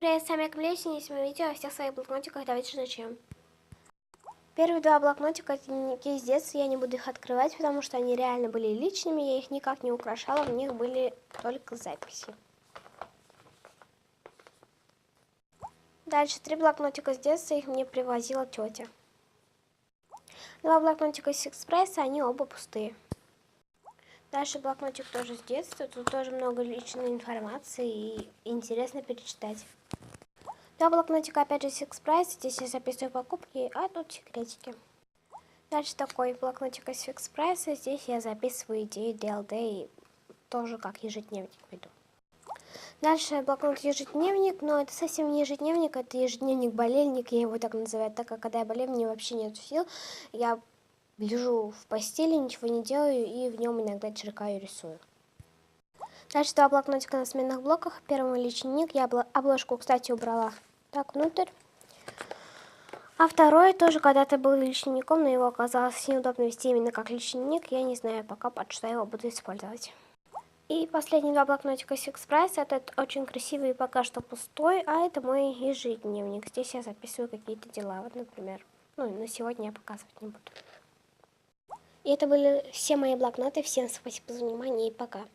Привет, с вами и сегодня видео о всех своих блокнотиках. Давайте начнем. Первые два блокнотика это дневники из детства, я не буду их открывать, потому что они реально были личными, я их никак не украшала, в них были только записи. Дальше три блокнотика с детства, их мне привозила тетя. Два блокнотика с экспресса, они оба пустые. Дальше блокнотик тоже с детства, тут тоже много личной информации и интересно перечитать. Два блокнотика опять же с экспресс, здесь я записываю покупки, а тут секретики. Дальше такой блокнотик из экспресса, здесь я записываю идеи ДЛД и тоже как ежедневник веду. Дальше блокнот ежедневник, но это совсем не ежедневник, это ежедневник-болельник, я его так называю, так как когда я болею, мне вообще нет сил, я лежу в постели, ничего не делаю и в нем иногда черкаю и рисую. Дальше два блокнотика на сменных блоках. Первый личник, я обложку, кстати, убрала так внутрь. А второй тоже когда-то был личником, но его оказалось неудобно вести именно как личник. Я не знаю пока, под что его буду использовать. И последние два блокнотика с экспресс. Этот очень красивый и пока что пустой, а это мой ежедневник. Здесь я записываю какие-то дела, вот, например. Ну, на сегодня я показывать не буду. И это были все мои блокноты. Всем спасибо за внимание и пока.